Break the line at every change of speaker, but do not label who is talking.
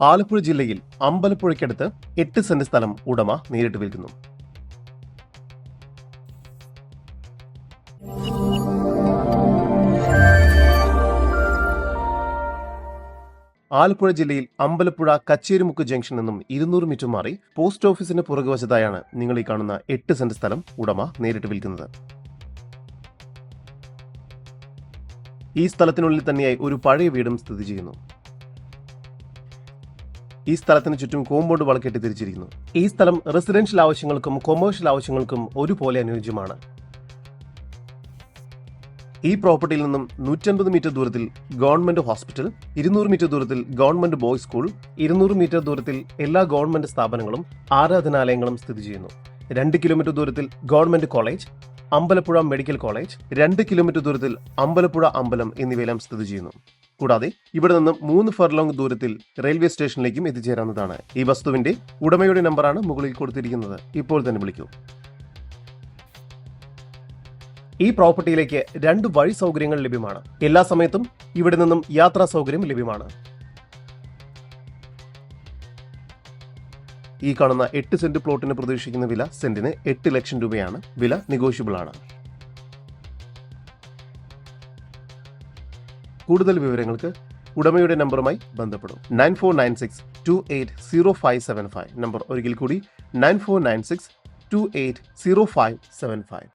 ആലപ്പുഴ ജില്ലയിൽ അമ്പലപ്പുഴയ്ക്കടുത്ത് എട്ട് സെന്റ് സ്ഥലം ഉടമ നേരിട്ട് വിൽക്കുന്നു. ആലപ്പുഴ ജില്ലയിൽ അമ്പലപ്പുഴ കച്ചേരിമുക്ക് ജംഗ്ഷൻ നിന്നും ഇരുന്നൂറ് മീറ്റർ മാറി പോസ്റ്റ് ഓഫീസിന് പുറകുവശത്തായാണ് നിങ്ങൾ ഈ കാണുന്ന എട്ട് സെന്റ് സ്ഥലം ഉടമ നേരിട്ട് വിൽക്കുന്നത്. ഈ സ്ഥലത്തിനുള്ളിൽ തന്നെയായി ഒരു പഴയ വീടും സ്ഥിതി ചെയ്യുന്നു. ഈ സ്ഥലത്തിന് ചുറ്റും കോമ്പൗണ്ട് വളക്കെട്ടി തിരിച്ചിരിക്കുന്നു. ഈ സ്ഥലം റെസിഡൻഷ്യൽ ആവശ്യങ്ങൾക്കും കൊമേഴ്ഷ്യൽ ആവശ്യങ്ങൾക്കും ഒരുപോലെ അനുയോജ്യമാണ്. ഈ പ്രോപ്പർട്ടിയിൽ നിന്നും നൂറ്റൻപത് മീറ്റർ ദൂരത്തിൽ ഗവൺമെന്റ് ഹോസ്പിറ്റൽ ഇരുന്നൂറ് മീറ്റർ ദൂരത്തിൽ ഗവൺമെന്റ് ബോയ്സ് സ്കൂൾ ഇരുന്നൂറ് മീറ്റർ ദൂരത്തിൽ എല്ലാ ഗവൺമെന്റ് സ്ഥാപനങ്ങളും ആരാധനാലയങ്ങളും സ്ഥിതി ചെയ്യുന്നു. രണ്ട് കിലോമീറ്റർ ദൂരത്തിൽ government college Ambalappuzha medical college രണ്ട് കിലോമീറ്റർ ദൂരത്തിൽ അമ്പലപ്പുഴ അമ്പലം എന്നിവയെല്ലാം സ്ഥിതി ചെയ്യുന്നു. കൂടാതെ ഇവിടെ നിന്ന് മൂന്ന് ഫർലോങ് ദൂരത്തിൽ റെയിൽവേ സ്റ്റേഷനിലേക്കും എത്തിച്ചേരാവുന്നതാണ്. ഈ വസ്തുവിന്റെ ഉടമയുടെ നമ്പറാണ് മുകളിൽ കൊടുത്തിരിക്കുന്നത്. ഇപ്പോൾ തന്നെ വിളിക്കൂ. ഈ പ്രോപ്പർട്ടിയിലേക്ക് രണ്ട് വഴി സൗകര്യങ്ങൾ ലഭ്യമാണ്. എല്ലാ സമയത്തും ഇവിടെ നിന്നും യാത്രാ സൗകര്യം ലഭ്യമാണ്. ഈ കാണുന്ന എട്ട് സെന്റ് പ്ലോട്ടിന് പ്രതീക്ഷിക്കുന്ന വില സെന്റിന് എട്ട് ലക്ഷം രൂപയാണ്. വില നെഗോഷ്യബിൾ ആണ് കൂടുതൽ വിവരങ്ങൾക്ക് ഉടമയുടെ നമ്പറുമായി ബന്ധപ്പെടും. Nine four nine six two eight zero five seven five. Number ഒരിക്കൽ കൂടി nine four nine six two eight zero five seven five.